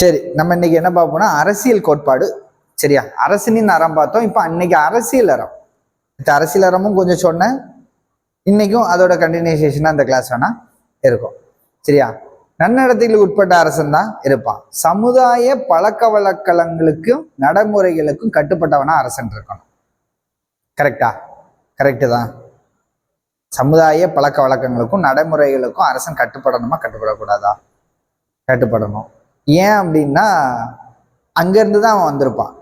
சரி நம்ம இன்னைக்கு என்ன பார்ப்போம்னா அரசியல் கோட்பாடு. சரியா? அரசனின் அறம் பார்த்தோம். இப்போ அன்னைக்கு அரசியல் அறம். இந்த அரசியல் அறமும் கொஞ்சம் சொன்னேன். இன்னைக்கும் அதோட கண்டினியூசேஷனாக அந்த கிளாஸ் வேணா இருக்கும். சரியா? நன்னடத்தையில் உட்பட்ட அரசன் தான் இருப்பான். சமுதாய பழக்க வழக்கங்களுக்கும் நடைமுறைகளுக்கும் கட்டுப்பட்டவனா அரசன் இருக்கணும். கரெக்டா கரெக்டு தான். சமுதாய பழக்க வழக்கங்களுக்கும் நடைமுறைகளுக்கும் அரசன் கட்டுப்படணுமா கட்டுப்படக்கூடாதா? கட்டுப்படணும். ஏன் அப்படின்னா அங்கேருந்து தான் அவன் வந்திருப்பான்.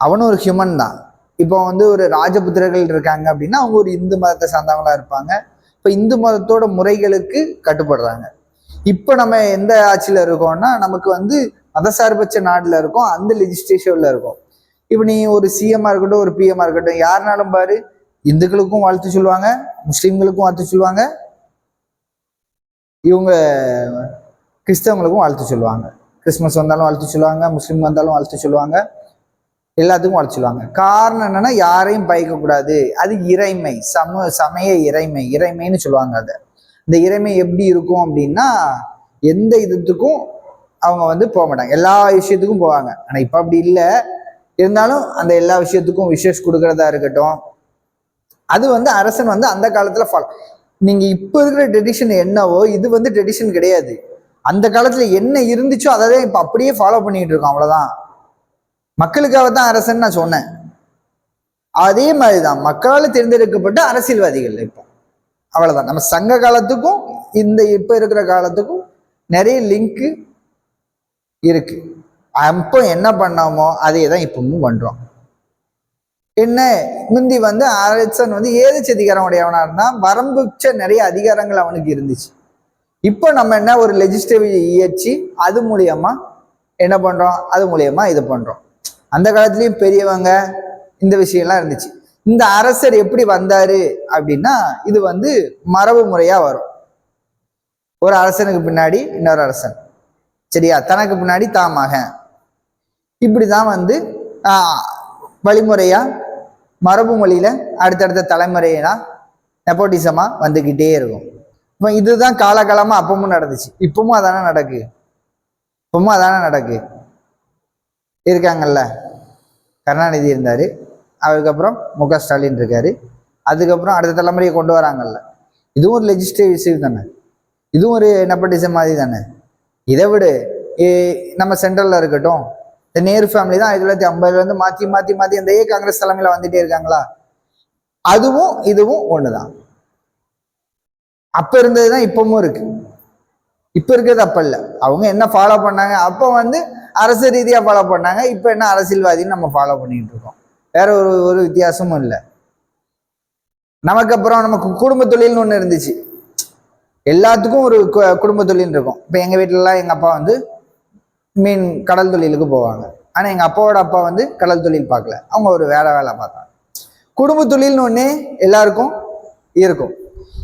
அவனும் ஒரு ஹியூமன் தான். இப்போ வந்து ஒரு ராஜபுத்திரர்கள் இருக்காங்க அப்படின்னா அவங்க ஒரு இந்து மதத்தை சார்ந்தவங்களா இருப்பாங்க. இப்போ இந்து மதத்தோட முறைகளுக்கு கட்டுப்படுறாங்க. இப்போ நம்ம எந்த ஆட்சியில் இருக்கோம்னா நமக்கு வந்து மதசார்பற்ற நாட்டில் இருக்கோம் அந்த லெஜிஸ்லேஷன்ல இருக்கோம். இப்போ நீ ஒரு சிஎம்மாக இருக்கட்டும் ஒரு பிஎம்மாக இருக்கட்டும் யாருனாலும் பாரு இந்துக்களுக்கும் வாழ்த்து சொல்லுவாங்க முஸ்லீம்களுக்கும் வாழ்த்து சொல்லுவாங்க. இவங்க கிறிஸ்தவங்களுக்கும் வாழ்த்து சொல்லுவாங்க. கிறிஸ்மஸ் வந்தாலும் வாழ்த்து சொல்லுவாங்க முஸ்லீம் வந்தாலும் வாழ்த்து சொல்லுவாங்க எல்லாத்துக்கும் வாழ்த்து சொல்லுவாங்க. காரணம் என்னன்னா யாரையும் பயக்கக்கூடாது. அது இறைமை. சம சமய இறைமை. இறைமைன்னு சொல்லுவாங்க அதை. இந்த இறைமை எப்படி இருக்கும் அப்படின்னா எந்த இதுத்துக்கும் அவங்க வந்து போக மாட்டாங்க. எல்லா விஷயத்துக்கும் போவாங்க. ஆனால் இப்போ அப்படி இல்லை. இருந்தாலும் அந்த எல்லா விஷயத்துக்கும் விஷஸ் கொடுக்கறதா இருக்கட்டும் அது வந்து அரசன் வந்து அந்த காலத்தில் ஃபாலோ நீங்கள் இப்போ இருக்கிற ட்ரெடிஷன் என்னவோ இது வந்து ட்ரெடிஷன் கிடையாது. அந்த காலத்துல என்ன இருந்துச்சோ அதை தான் இப்போ அப்படியே ஃபாலோ பண்ணிட்டு இருக்கோம் அவ்வளவுதான். மக்களுக்காக தான் அரசன் நான் சொன்னேன். அதே மாதிரிதான் மக்களால் தேர்ந்தெடுக்கப்பட்ட அரசியல்வாதிகள் இப்போ. அவ்வளவுதான். நம்ம சங்க காலத்துக்கும் இந்த இப்போ இருக்கிற காலத்துக்கும் நிறைய லிங்க் இருக்கு. அப்போ என்ன பண்ணாமோ அதே தான் இப்பவும் பண்றோம். என்ன முந்தி வந்து அரசன் வந்து ஏது அதிகாரம் உடையவனா இருந்தா வரம்புச்ச நிறைய அதிகாரங்கள் அவனுக்கு இருந்துச்சு. இப்போ நம்ம என்ன ஒரு லெஜிஸ்லேட்டிவ் இயற்றி அது மூலியமா என்ன பண்றோம்? அது மூலியமா இது பண்றோம். அந்த காலத்துலயும் பெரியவங்க இந்த விஷயம்லாம் இருந்துச்சு. இந்த அரசர் எப்படி வந்தாரு அப்படின்னா இது வந்து மரபு முறையா வரும். ஒரு அரசனுக்கு பின்னாடி இன்னொரு அரசன். சரியா? தனக்கு பின்னாடி தான் மகன். இப்படிதான் வந்து வழிமுறையா மரபு மொழியில அடுத்தடுத்த தலைமுறையினா நெப்போட்டிசமா வந்துக்கிட்டே இருக்கும். இப்போ இதுதான் காலகாலமாக அப்பவும் நடந்துச்சு. இப்பவும் அதானே நடக்கு? இப்பவும் அதானே நடக்கு? இருக்காங்கல்ல? கருணாநிதி இருந்தார். அதுக்கப்புறம் முக ஸ்டாலின் இருக்கார். அதுக்கப்புறம் அடுத்த தலைமுறையை கொண்டு வராங்கல்ல. இதுவும் ஒரு லெஜிஸ்லேட்டிவ் தானே? இதுவும் ஒரு நெப்போட்டிசம் மாதிரி தானே? இதை விடு. ஏ- நம்ம சென்ட்ரலில் இருக்கட்டும். இந்த நேரு ஃபேமிலி தான் ஆயிரத்தி தொள்ளாயிரத்தி ஐம்பதுல இருந்து மாற்றி மாற்றி மாத்தி அந்த ஏ காங்கிரஸ் தலைமையில் வந்துட்டே இருக்காங்களா? அதுவும் இதுவும் ஒன்று தான் அப்ப இருந்ததுதான் இப்பவும் இருக்கு. இப்ப இருக்கிறது அப்ப இல்ல. அவங்க என்ன ஃபாலோ பண்ணாங்க? அப்போ வந்து அரசு ரீதியா ஃபாலோ பண்ணாங்க. இப்ப என்ன அரசியல்வாதின்னு நம்ம ஃபாலோ பண்ணிட்டு இருக்கோம். வேற ஒரு ஒரு வித்தியாசமும் இல்லை. நமக்கு அப்புறம் நமக்கு குடும்ப தொழில்னு ஒண்ணு இருந்துச்சு. எல்லாத்துக்கும் ஒரு கு- குடும்ப தொழில் இருக்கும். இப்போ எங்க வீட்டிலலாம் எங்க அப்பா வந்து மீன் கடல் தொழிலுக்கு போவாங்க. ஆனா எங்க அப்பாவோட அப்பா வந்து கடல் தொழில் பார்க்கல. அவங்க ஒரு வேலை வேலை பார்த்தாங்க. குடும்ப தொழில்னு ஒன்று எல்லாருக்கும் இருக்கும்.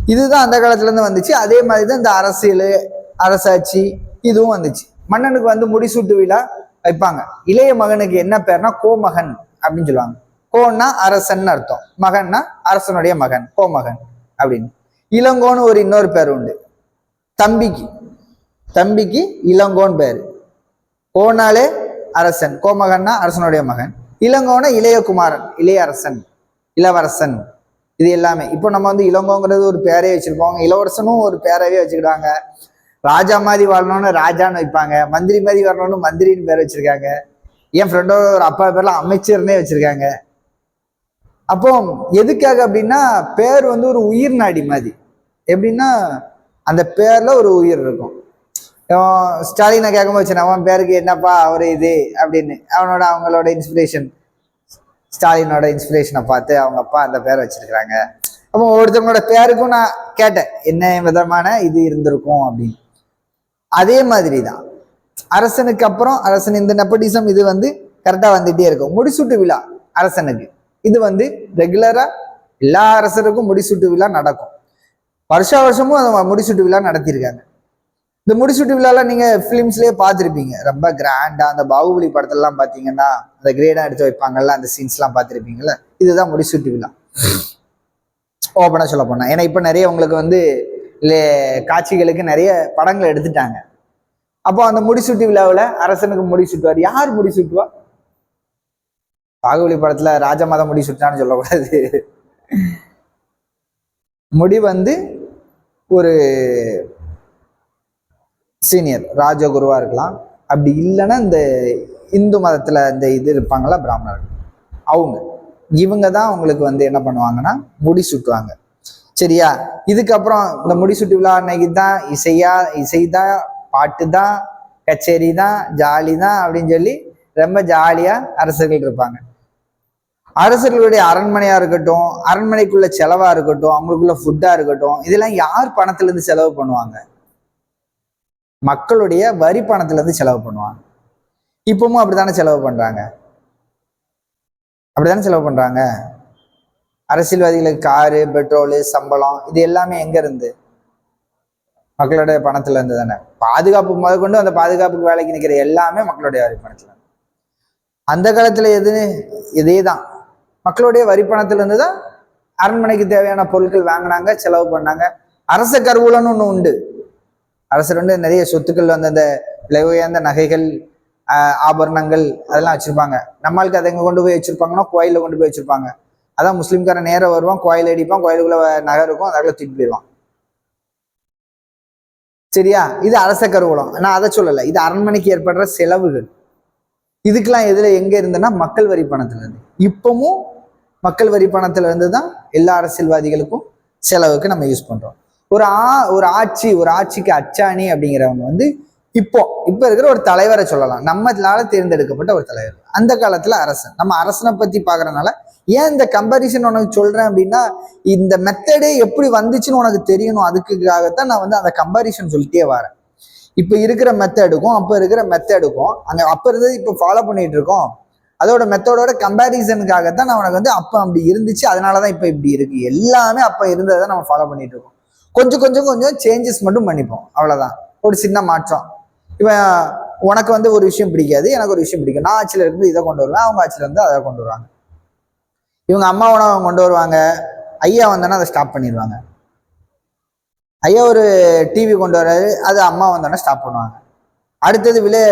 இதுதான் அந்த காலத்துலேருந்து வந்துச்சு. அதே மாதிரி தான் இந்த அரசியல் அரசாட்சி இதுவும் வந்துச்சு. மன்னனுக்கு வந்து முடிசூட்டு விழா வைப்பாங்க. இளைய மகனுக்கு என்ன பேர்னா கோமகன் அப்படின்னு சொல்லுவாங்க. கோன்னா அரசன் அர்த்தம். மகன்னா அரசனுடைய மகன் கோமகன் அப்படின்னு. இளங்கோன்னு ஒரு இன்னொரு பேர் உண்டு. தம்பிக்கு. தம்பிக்கு இளங்கோன் பேர். கோனாலே அரசன் கோமகன்னா அரசனுடைய மகன். இளங்கோன இளையகுமாரன் இளைய அரசன் இளவரசன். இது எல்லாமே. இப்போ நம்ம வந்து இளங்கோங்கிறது ஒரு பேரே வச்சிருப்போம் இளவரசனும் ஒரு பேரவே வச்சுக்கிட்டாங்க. ராஜா மாதிரி வரணும்னு ராஜான்னு வைப்பாங்க. மந்திரி மாதிரி வரணும்னு மந்திரின்னு பேர் வச்சிருக்காங்க. என் ஃப்ரெண்டோட ஒரு அப்பா பேர்லாம் அமைச்சர்னே வச்சிருக்காங்க. அப்போ எதுக்காக அப்படின்னா பேர் வந்து ஒரு உயிர் நாடி மாதிரி. எப்படின்னா அந்த பேர்ல ஒரு உயிர் இருக்கும். ஸ்டாலினை கேட்கும்போது வச்சு அவன் பேருக்கு என்னப்பா அவர் இது அப்படின்னு. அவனோட அவங்களோட இன்ஸ்பிரேஷன் ஸ்டாலினோட இன்ஸ்பிரேஷனை பார்த்து அவங்க அப்பா அந்த பேரை வச்சிருக்கிறாங்க. அப்போ ஒருத்தவங்களோட பேருக்கும் நான் கேட்டேன் என்ன விதமான இது இருந்திருக்கும் அப்படின்னு. அதே மாதிரி தான் அரசனுக்கு அப்புறம் அரசன் இந்த நெப்படிசம் இது வந்து கரெக்டாக வந்துட்டே இருக்கும். முடிசூட்டு விழா அரசனுக்கு. இது வந்து ரெகுலராக எல்லா அரசருக்கும் முடிசூட்டு விழா நடக்கும். வருஷா வருஷமும் அதை முடிசூட்டு விழா நடத்தியிருக்காங்க. இந்த முடிசூட்டு விழாலாம் நீங்க ஃபிலிம்ஸ்லயே பார்த்துருப்பீங்க. ரொம்ப கிராண்டா அந்த பாகுபலி படத்திலலாம் பார்த்தீங்கன்னா அந்த கிரேடா எடுத்து வைப்பாங்கல்ல அந்த சீன்ஸ்லாம் பார்த்துருப்பீங்கல்ல இதுதான் முடிசூட்டு விழா. ஓப்பனாக சொல்ல போனா. ஏன்னா இப்போ நிறைய உங்களுக்கு வந்து காட்சிகளுக்கு நிறைய படங்கள் எடுத்துட்டாங்க. அப்போ அந்த முடிசூட்டு விழாவில் அரசனுக்கு முடிசூட்டுவார். யார் முடிசூட்டுவா? பாகுபலி படத்துல ராஜமாதா முடி சுட்டான்னு சொல்லக்கூடாது. முடி வந்து ஒரு சீனியர் ராஜகுருவாக இருக்கலாம். அப்படி இல்லைன்னா இந்த இந்து மதத்தில் இந்த இது இருப்பாங்களா பிராமணர்கள். அவங்க இவங்க தான் அவங்களுக்கு வந்து என்ன பண்ணுவாங்கன்னா முடி சுட்டுவாங்க. சரியா? இதுக்கப்புறம் இந்த முடிசூட்டு விழா அன்னைக்கு தான் இசையா இசை தான் பாட்டு தான் கச்சேரி தான் ஜாலி தான் அப்படின்னு சொல்லி ரொம்ப ஜாலியாக அரசர்கள் இருப்பாங்க. அரசர்களுடைய அரண்மனையாக இருக்கட்டும் அரண்மனைக்குள்ள செலவாக இருக்கட்டும் அவங்களுக்குள்ள ஃபுட்டாக இருக்கட்டும் இதெல்லாம் யார் பணத்துலேருந்து செலவு பண்ணுவாங்க? மக்களுடைய வரி பணத்துலேருந்து செலவு பண்ணுவாங்க. இப்பவும் அப்படித்தானே செலவு பண்றாங்க? அப்படித்தானே செலவு பண்றாங்க? அரசியல்வாதிகளுக்கு காரு பெட்ரோலு சம்பளம் இது எல்லாமே எங்க இருந்து? மக்களுடைய பணத்துல இருந்து தானே. பாதுகாப்பு முதற்கொண்டு அந்த பாதுகாப்புக்கு வேலைக்கு நிற்கிற எல்லாமே மக்களுடைய வரி பணத்துல அந்த காலத்துல எது? இதே தான் மக்களுடைய வரி பணத்துல இருந்து தான் அரண்மனைக்கு தேவையான பொருட்கள் வாங்கினாங்க செலவு பண்ணாங்க. அரச கருவூலம்னு ஒன்று உண்டு. அரசர் வந்து நிறைய சொத்துக்கள் வந்து அந்த விலை உயர்ந்த நகைகள் ஆஹ் ஆபரணங்கள் அதெல்லாம் வச்சிருப்பாங்க. நம்மளுக்கு அதை எங்கே கொண்டு போய் வச்சிருப்பாங்கன்னா கோயிலில் கொண்டு போய் வச்சிருப்பாங்க. அதான் முஸ்லீம்காரன் நேராக வருவான் கோயில் அடிப்பான் கோயிலுக்குள்ள நகை இருக்கும் அதுக்குள்ள தூக்கிட்டு போயிடுவான். சரியா? இது அரச கருவூலம். நான் அதை சொல்லலை. இது அரண்மனைக்கு ஏற்படுற செலவுகள். இதுக்கெல்லாம் எதுல எங்க இருந்ததுன்னா மக்கள் வரி பணத்துல இருந்து. இப்பவும் மக்கள் வரி பணத்துலேருந்து தான் எல்லா அரசியல்வாதிகளுக்கும் செலவுக்கு நம்ம யூஸ் பண்றோம். ஒரு ஆ ஒரு ஆட்சி ஒரு ஆட்சிக்கு அச்சாணி அப்படிங்கிறவங்க வந்து இப்போ இப்போ இருக்கிற ஒரு தலைவரை சொல்லலாம். நம்மளால தேர்ந்தெடுக்கப்பட்ட ஒரு தலைவர். அந்த காலத்துல அரசன். நம்ம அரசனை பத்தி பாக்குறதுனால ஏன் இந்த கம்பாரிசன் உனக்கு சொல்றேன் அப்படின்னா இந்த மெத்தடே எப்படி வந்துச்சுன்னு உனக்கு தெரியணும். அதுக்குக்காகத்தான் நான் வந்து அந்த கம்பாரிசன் சொல்லிட்டே வரேன். இப்போ இருக்கிற மெத்தடுக்கும் அப்போ இருக்கிற மெத்தடுக்கும் அங்கே அப்போ இருந்தது இப்போ ஃபாலோ பண்ணிட்டு இருக்கோம். அதோட மெத்தடோட கம்பேரிசனுக்காகத்தான் நான் உனக்கு வந்து அப்போ அப்படி இருந்துச்சு. அதனால தான் இப்போ இப்படி இருக்கு. எல்லாமே அப்போ இருந்ததை நம்ம ஃபாலோ பண்ணிட்டு இருக்கோம். கொஞ்சம் கொஞ்சம் கொஞ்சம் சேஞ்சஸ் மட்டும் பண்ணிப்போம். அவ்வளோதான் ஒரு சின்ன மாற்றம். இவன் உனக்கு வந்து ஒரு விஷயம் பிடிக்காது எனக்கு ஒரு விஷயம் பிடிக்கும். நான் ஆட்சியில் இருந்து இதை கொண்டு வருவேன் அவங்க ஆட்சியில் இருந்து அதை கொண்டு வருவாங்க. இவங்க அம்மா உணவை கொண்டு வருவாங்க. ஐயா வந்தோன்னா அதை ஸ்டாப் பண்ணிடுவாங்க. ஐயா ஒரு டிவி கொண்டு வர்றாரு அது அம்மா வந்தோடனே ஸ்டாப் பண்ணுவாங்க. அடுத்தது விலை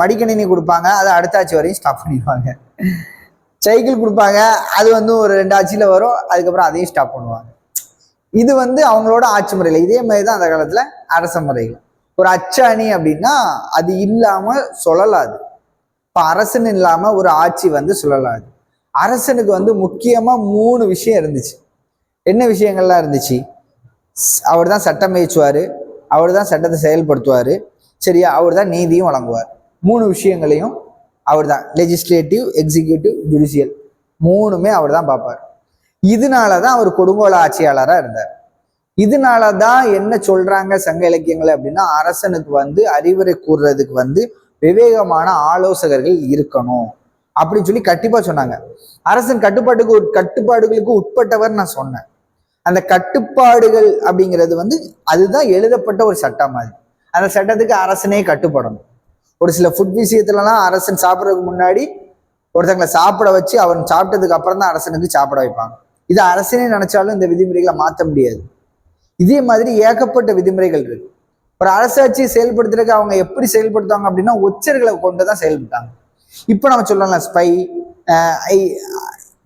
மடிக்கணினி கொடுப்பாங்க அதை அடுத்த ஆட்சி வரையும் ஸ்டாப் பண்ணிடுவாங்க. சைக்கிள் கொடுப்பாங்க அது வந்து ஒரு ரெண்டு ஆட்சியில் வரும் அதுக்கப்புறம் அதையும் ஸ்டாப் பண்ணுவாங்க. இது வந்து அவங்களோட ஆட்சி முறையில். இதே மாதிரி தான் அந்த காலத்தில் அரச முறைகள் ஒரு அச்சாணி அப்படின்னா அது இல்லாமல் சொல்லலாது. இப்போ அரசன் இல்லாமல் ஒரு ஆட்சி வந்து சொல்லலாது. அரசனுக்கு வந்து முக்கியமாக மூணு விஷயம் இருந்துச்சு. என்ன விஷயங்கள்லாம் இருந்துச்சு? அவர் தான் சட்டம் இயற்றுவார். அவர் தான் சட்டத்தை செயல்படுத்துவார். சரியா அவர் தான் நீதியும் வழங்குவார். மூணு விஷயங்களையும் அவர் தான் லெஜிஸ்லேட்டிவ் எக்ஸிக்யூட்டிவ் ஜுடிஷியல் மூணுமே அவர் தான் பார்ப்பார். இதனால தான் அவர் கொடுங்கோல ஆட்சியாளராக இருந்தார். இதனால தான் என்ன சொல்றாங்க சங்க இலக்கியங்கள் அப்படின்னா அரசனுக்கு வந்து அறிவுரை கூறுறதுக்கு வந்து விவேகமான ஆலோசகர்கள் இருக்கணும் அப்படின்னு சொல்லி கண்டிப்பா சொன்னாங்க. அரசன் கட்டுப்பாட்டுக்கு உட்- கட்டுப்பாடுகளுக்கு உட்பட்டவர் நான் சொன்னேன். அந்த கட்டுப்பாடுகள் அப்படிங்கிறது வந்து அதுதான் எழுதப்பட்ட ஒரு சட்டம் மாதிரி அந்த சட்டத்துக்கு அரசனே கட்டுப்படணும். ஒரு சில ஃபுட் விஷயத்துலலாம் அரசன் சாப்பிட்றதுக்கு முன்னாடி ஒருத்தங்களை சாப்பிட வச்சு அவன் சாப்பிட்டதுக்கு அப்புறம் தான் அரசனுக்கு சாப்பிட வைப்பாங்க. இது அரசனே நினைச்சாலும் இந்த விதிமுறைகளை மாற்ற முடியாது. இதே மாதிரி ஏகப்பட்ட விதிமுறைகள் இருக்கு. ஒரு அரசாட்சியை செயல்படுத்துறதுக்கு அவங்க எப்படி செயல்படுத்துவாங்க அப்படின்னா ஒச்சர்களை கொண்டு தான் செயல்பட்டாங்க. இப்போ நம்ம சொல்லலாம் ஸ்பை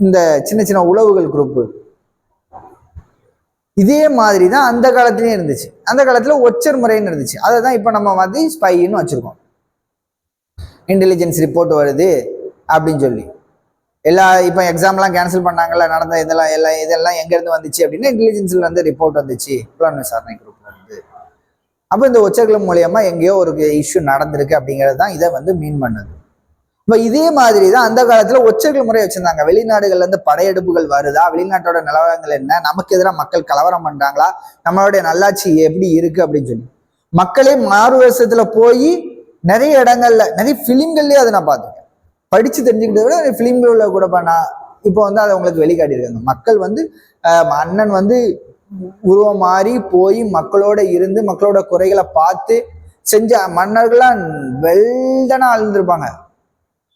இந்த சின்ன சின்ன உளவுகள் குரூப்பு இதே மாதிரி தான் அந்த காலத்துலயும் இருந்துச்சு. அந்த காலத்துல ஒச்சர் முறைன்னு இருந்துச்சு. அதை தான் இப்போ நம்ம வந்து ஸ்பைன்னு வச்சுருக்கோம். இன்டெலிஜென்ஸ் ரிப்போர்ட் வருது அப்படின்னு சொல்லி. எல்லா இப்போ எக்ஸாம்லாம் கேன்சல் பண்ணாங்கல்ல நடந்த இதெல்லாம் எல்லாம் இதெல்லாம் எங்கேருந்து வந்துச்சு அப்படின்னா இன்டெலிஜென்ஸில் வந்து ரிப்போர்ட் வந்துச்சு. புலன் விசாரணை குரூப்ல இருந்து. அப்போ இந்த ஒச்சர்கள் மூலியமா எங்கேயோ ஒரு இஷ்யூ நடந்திருக்கு அப்படிங்கிறது தான் இதை வந்து மீன் பண்ணுது. இப்போ இதே மாதிரி தான் அந்த காலத்தில் ஒச்சர்கள் முறை வச்சிருந்தாங்க. வெளிநாடுகள்லேருந்து படையெடுப்புகள் வருதா? வெளிநாட்டோட நிலவரங்கள் என்ன? நமக்கு எதிராக மக்கள் கலவரம் பண்ணுறாங்களா நம்மளுடைய நல்லாட்சி எப்படி இருக்கு அப்படின்னு சொல்லி. மக்களே மாறு வருஷத்தில் போய் நிறைய இடங்கள்ல நிறைய ஃபிலிம்கள்லேயே அதை நான் பார்த்தேன். படிச்சு தெரிஞ்சுக்கிட்டத விட ஃபிலிம்களில் கூட பண்ணா இப்போ வந்து அதை உங்களுக்கு வெளிக்காட்டியிருக்காங்க. மக்கள் வந்து அண்ணன் வந்து உருவம் மாறி போய் மக்களோட இருந்து மக்களோட குறைகளை பார்த்து செஞ்ச மன்னர்கள்லாம் வெல்டனா அழுந்திருப்பாங்க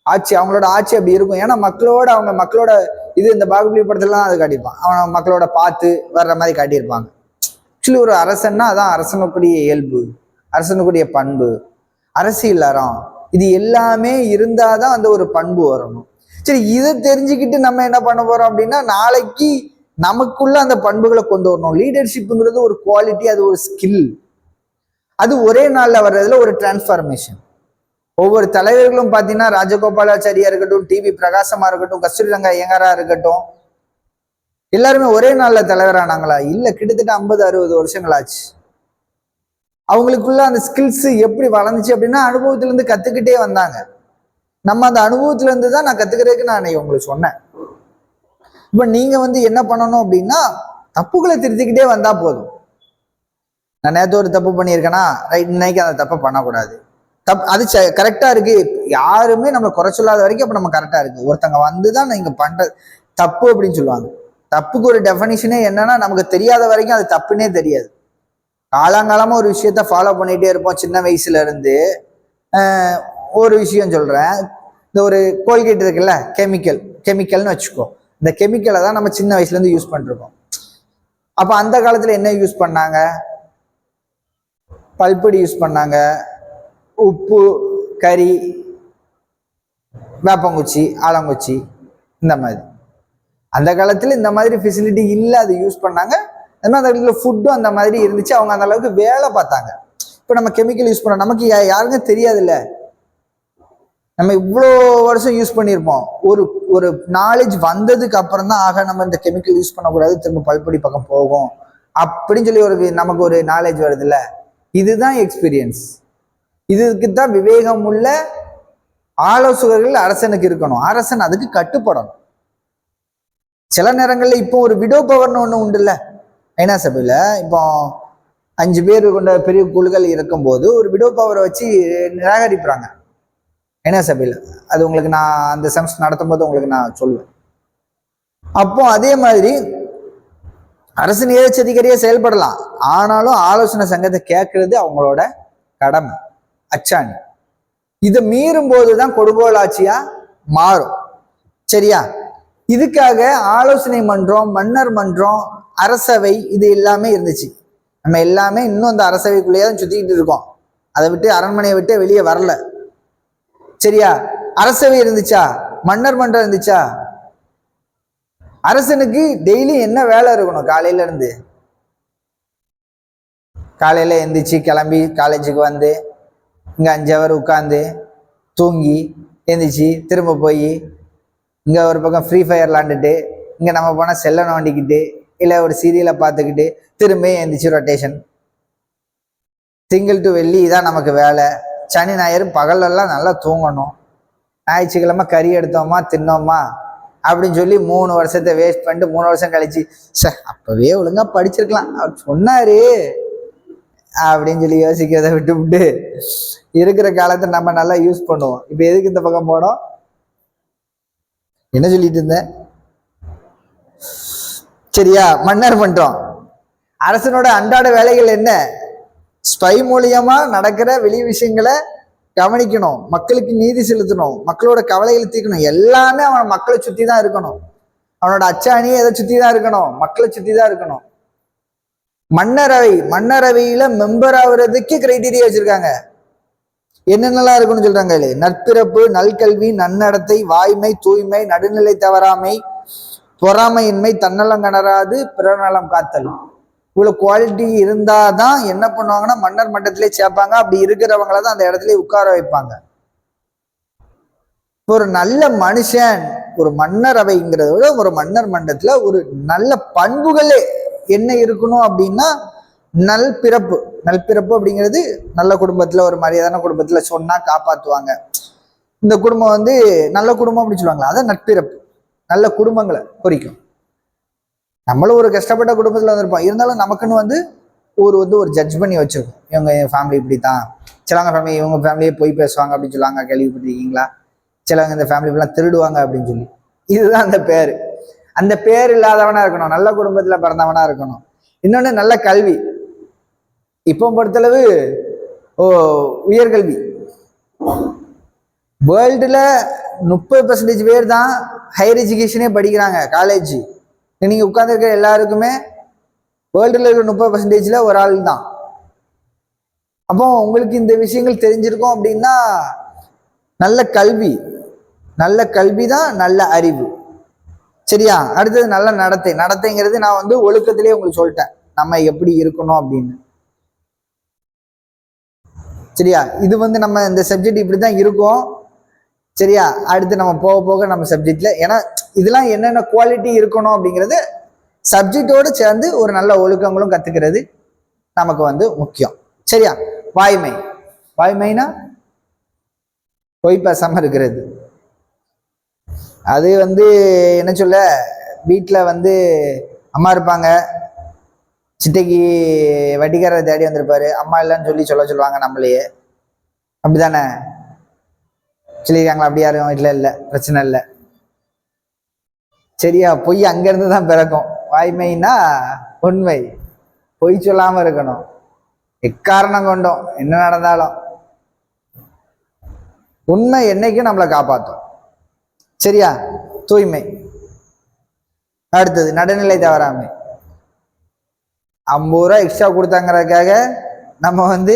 ஆட்சி அவங்களோட ஆட்சி அப்படி இருக்கும். ஏன்னா மக்களோட அவங்க மக்களோட இது இந்த பாகுபலி படத்துலலாம் அது காட்டியிருப்பான் அவன் மக்களோட பார்த்து வர்ற மாதிரி காட்டியிருப்பாங்க. ஆக்சுவலி ஒரு அரசன்னா அதான் அரசனுக்குரிய இயல்பு அரசனுக்குரிய பண்பு அரசியல் அறம். இது எல்லாமே இருந்தால் தான் அந்த ஒரு பண்பு வரணும். சரி இதை தெரிஞ்சுக்கிட்டு நம்ம என்ன பண்ண போகிறோம் அப்படின்னா நாளைக்கு நமக்குள்ள அந்த பண்புகளை கொண்டு வரணும். லீடர்ஷிப்புங்கிறது ஒரு குவாலிட்டி அது ஒரு ஸ்கில் அது ஒரே நாளில் வர்றதுல ஒரு டிரான்ஸ்ஃபார்மேஷன் ஒவ்வொரு தலைவர்களும் பார்த்தீங்கன்னா ராஜகோபாலாச்சாரியா இருக்கட்டும் டிவி பிரகாசமா இருக்கட்டும் கஸ்தூரிரங்க ஐயங்காரா இருக்கட்டும் எல்லாருமே ஒரே நாளில் தலைவரானாங்களா? இல்லை கிட்டத்தட்ட ஐம்பது அறுபது வருஷங்கள் ஆச்சு அவங்களுக்குள்ள அந்த ஸ்கில்ஸ் எப்படி வளர்ந்துச்சு அப்படின்னா அனுபவத்திலேருந்து கற்றுக்கிட்டே வந்தாங்க. நம்ம அந்த அனுபவத்திலேருந்து தான் நான் கற்றுக்கிறதுக்கு நான் உங்களுக்கு சொன்னேன். இப்போ நீங்கள் வந்து என்ன பண்ணணும் அப்படின்னா தப்புகளை திருத்திக்கிட்டே வந்தால் போதும். நான் நேற்று ஒரு தப்பு பண்ணியிருக்கேன்னா ரைட் இன்னைக்கு அந்த தப்பை பண்ணக்கூடாது. தப் அது கரெக்டாக இருக்குது யாருமே நம்ம குறை சொல்லாத வரைக்கும் அப்போ நம்ம கரெக்டாக இருக்கு. ஒருத்தங்க வந்து தான் இங்கே பண்ணுற தப்பு அப்படின்னு சொல்லுவாங்க. தப்புக்கு ஒரு டெஃபனிஷனே என்னன்னா நமக்கு தெரியாத வரைக்கும் அது தப்புன்னே தெரியாது. காலங்காலமாக ஒரு விஷயத்த ஃபாலோ பண்ணிட்டே இருப்போம் சின்ன வயசுல இருந்து ஒரு விஷயம் சொல்றேன். இந்த ஒரு கோல்கேட் இருக்குல்ல கெமிக்கல் கெமிக்கல்னு வச்சுக்கோ. இந்த கெமிக்கலை தான் நம்ம சின்ன வயசுல இருந்து யூஸ் பண்ணிருக்கோம் அப்ப அந்த காலத்துல என்ன யூஸ் பண்ணாங்க? பல்பொடி யூஸ் பண்ணாங்க. உப்பு கறி வேப்பங்குச்சி ஆலங்குச்சி இந்த மாதிரி. அந்த காலத்துல இந்த மாதிரி ஃபெசிலிட்டி இல்லை அது யூஸ் பண்ணாங்க. அது மாதிரி அந்த இடத்துல ஃபுட்டும் அந்த மாதிரி இருந்துச்சு. அவங்க அந்த அளவுக்கு வேலை பார்த்தாங்க. இப்போ நம்ம கெமிக்கல் யூஸ் பண்ணோம் நமக்கு யா- யாருக்கும் தெரியாதுல்ல. நம்ம இவ்வளோ வருஷம் யூஸ் பண்ணியிருப்போம். ஒரு ஒரு நாலேஜ் வந்ததுக்கு அப்புறம் தான் ஆக நம்ம இந்த கெமிக்கல் யூஸ் பண்ணக்கூடாது திரும்ப பல்படி பக்கம் போகும். அப்படின்னு சொல்லி ஒரு நமக்கு ஒரு நாலேஜ் வருதுல்ல. இதுதான் எக்ஸ்பீரியன்ஸ் இதுக்கு தான் விவேகம் உள்ள ஆலோசகர்கள் அரசனுக்கு இருக்கணும். அரசன் அதுக்கு கட்டுப்படணும். சில நேரங்களில் இப்போ ஒரு விடோ பவர்னு ஒன்று உண்டுல்ல. ஐநா சபையில் இப்போ அஞ்சு பேர் கொண்ட பெரிய குழுக்கள் இருக்கும்போது ஒரு விடோ பவரை வச்சு நிராகரிப்புறாங்க ஐநா சபையில். அது உங்களுக்கு நான் அந்த செம்ஸ் நடத்தும் போது உங்களுக்கு நான் சொல்லுவேன். அப்போ அதே மாதிரி அரசு நிகழ்ச்சி செயல்படலாம். ஆனாலும் ஆலோசனை சங்கத்தை கேட்கறது அவங்களோட கடமை. அச்சாணி. இதை மீறும் போது தான் கொடுங்கோல் ஆட்சியா மாறும். சரியா? இதுக்காக ஆலோசனை மன்றம் மன்னர் மன்றம் அரசவை இது எல்லாமே இருந்துச்சு. நம்ம எல்லாமே இன்னும் அந்த அரசவைக்குள்ளேயே தான் சுற்றிக்கிட்டு இருக்கோம். அதை விட்டு அரண்மனையை விட்டு வெளியே வரல. சரியா? அரசவை இருந்துச்சா? மன்னர் மன்றம் இருந்துச்சா? அரசனுக்கு டெய்லி என்ன வேலை இருக்கணும் காலையில இருந்து? காலையில எந்திரிச்சு கிளம்பி காலேஜுக்கு வந்து இங்க அஞ்சு ஹவர் உட்காந்து தூங்கி எந்திரிச்சு திரும்ப போய் இங்க ஒரு பக்கம் ஃப்ரீ ஃபயர் விளாண்டுட்டு இங்க நம்ம போனால் செல்லை நோண்டிக்கிட்டு இல்லை ஒரு சீரியலை பார்த்துக்கிட்டு திரும்ப எந்திரிச்சு ரொட்டேஷன் திங்கள் டு வெள்ளி இதான் நமக்கு வேலை. சனி ஞாயிறு பகல்லெல்லாம் நல்லா தூங்கணும். ஞாயிற்றுக்கிழமை கறி எடுத்தோமா தின்னோமா? அப்படின்னு சொல்லி மூணு வருஷத்தை வேஸ்ட் பண்ணிட்டு மூணு வருஷம் கழிச்சு சார் அப்பவே ஒழுங்கா படிச்சிருக்கலாம். அவர் சொன்னாரு. அப்படின்னு சொல்லி யோசிக்கிறத விட்டு இருக்கிற காலத்தை நம்ம நல்லா யூஸ் பண்ணுவோம். இப்போ எதுக்கு இந்த பக்கம் போனோம்? என்ன சொல்லிட்டு இருந்தேன்? சரியா? மன்னர் மன்றம் அரசனோட அன்றாட வேலைகள் என்ன? ஸ்பை மூலியமா நடக்கிற வெளி விஷயங்களை கவனிக்கணும். மக்களுக்கு நீதி செலுத்தணும். மக்களோட கவலைகளை தீர்க்கணும். எல்லாமே அவன் மக்களை சுற்றி தான் இருக்கணும். அவனோட அச்சாணியை எதை சுத்தி தான் இருக்கணும்? மக்களை சுற்றி தான் இருக்கணும். மன்னரவை மன்னரவையில மெம்பர் ஆகுறதுக்கு கிரைட்டீரியா வச்சிருக்காங்க. என்னென்னலாம் இருக்குன்னு சொல்றாங்க? இல்லையே நற்பிறப்பு நல்கல்வி நன்னடத்தை வாய்மை தூய்மை நடுநிலை தவறாமை பொறாமையின்மை தன்னலம் கணராது பிறநலம் காத்தல் இவ்வளவு குவாலிட்டி இருந்தாதான் என்ன பண்ணுவாங்கன்னா மன்னர் மட்டத்திலே சேர்ப்பாங்க. அப்படி இருக்கிறவங்கள தான் அந்த இடத்துல உட்கார வைப்பாங்க. ஒரு நல்ல மனுஷன் ஒரு மன்னர் அவைங்கிறத விட ஒரு மன்னர் மண்டத்துல ஒரு நல்ல பண்புகளே என்ன இருக்கணும் அப்படின்னா நல் பிறப்பு. நல் பிறப்பு அப்படிங்கிறது நல்ல குடும்பத்துல ஒரு மரியாதான குடும்பத்துல சொன்னா காப்பாத்துவாங்க. இந்த குடும்பம் வந்து நல்ல குடும்பம் அப்படின்னு சொல்லுவாங்களா? அதான் நட்பிறப்பு. நல்ல குடும்பங்களை குறிக்கும். நம்மளும் ஒரு கஷ்டப்பட்ட குடும்பத்தில் வந்திருப்போம். இருந்தாலும் நமக்குன்னு வந்து ஒரு வந்து ஒரு ஜட்ஜ் பண்ணி வச்சிருக்கோம். இவங்க என் ஃபேமிலி இப்படி தான் சிலவங்க ஃபேமிலி இவங்க ஃபேமிலியே போய் பேசுவாங்க அப்படின்னு சொல்லுவாங்க. கேள்விப்பட்டிருக்கீங்களா? சிலவங்க இந்த ஃபேமிலி இப்படிலாம் திருடுவாங்க அப்படின்னு சொல்லி. இதுதான் அந்த பேர். அந்த பேர் இல்லாதவனாக இருக்கணும். நல்ல குடும்பத்தில் பிறந்தவனாக இருக்கணும். இன்னொன்று நல்ல கல்வி. இப்போ பொறுத்தளவு ஓ உயர்கல்வி. வேர்ல்டில் முப்பது பர்சன்டேஜ் பேர் தான் ஹையர் எஜுகேஷனே படிக்கிறாங்க காலேஜ் நீங்கள் உட்காந்துருக்கிற எல்லாருக்குமே வேர்ல்டில் இருக்கிற முப்பது பர்சன்டேஜில் ஒரு ஆள் தான். அப்போ உங்களுக்கு இந்த விஷயங்கள் தெரிஞ்சிருக்கும் அப்படின்னா நல்ல கல்வி நல்ல கல்வி தான் நல்ல அறிவு. சரியா? அடுத்தது நல்ல நடத்தை. நடத்தைங்கிறது நான் வந்து ஒழுக்கத்திலே உங்களுக்கு சொல்லிட்டேன். நம்ம எப்படி இருக்கணும் அப்படின்னு. சரியா? இது வந்து நம்ம இந்த சப்ஜெக்ட் இப்படி தான் இருக்கும். சரியா? அடுத்து நம்ம போக போக நம்ம சப்ஜெக்ட்ல ஏன்னா இதெல்லாம் என்னென்ன குவாலிட்டி இருக்கணும் அப்படிங்கிறது சப்ஜெக்டோடு சேர்ந்து ஒரு நல்ல ஒழுக்கங்களும் கத்துக்கிறது நமக்கு வந்து முக்கியம். சரியா? வாய்மை. வாய்மைனா பொய் பேசாம இருக்கிறது. அது வந்து என்ன சொல்ல வீட்டில் வந்து அம்மா இருப்பாங்க. சிட்டைக்கு வட்டிக்காரரை தேடி வந்திருப்பாரு. அம்மா இல்லைன்னு சொல்லி சொல்ல சொல்லுவாங்க நம்மளையே. அப்படிதானே சொல்லியிருக்காங்களா அப்படி யாரும் இல்லை இல்லை. பிரச்சனை இல்லை. சரியா பொய் அங்கேருந்து தான் பிறக்கும். வாய்மைன்னா உண்மை. பொய் சொல்லாமல் இருக்கணும். எக்காரணம் கொண்டோம் என்ன நடந்தாலும். உண்மை என்னைக்கும் நம்மளை காப்பாற்றும் சரியா? தூய்மை. அடுத்தது நடுநிலை தவறாமை. ஐம்பது ரூபா எக்ஸ்ட்ரா கொடுத்தாங்கிறதுக்காக நம்ம வந்து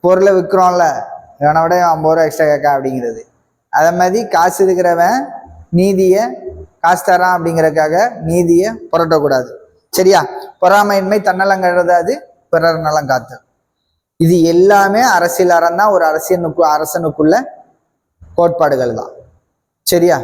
பொருளை விற்கிறோம்ல இவனை விட ஐம்பது ரூபா எக்ஸ்ட்ரா கேட்க அப்படிங்கிறது. அதே மாதிரி காசு இருக்கிறவன் நீதியை காசு தரான் அப்படிங்கிறதுக்காக நீதியை புரட்டக்கூடாது. சரியா? பொறாமையின்மை தன்னலம் கழுதாது பிறர் நலம் காத்து இது எல்லாமே அரசியல் அறம் தான் ஒரு அரசியலுக்கு அரசனுக்குள்ள கோட்பாடுகள் தான். சரியா?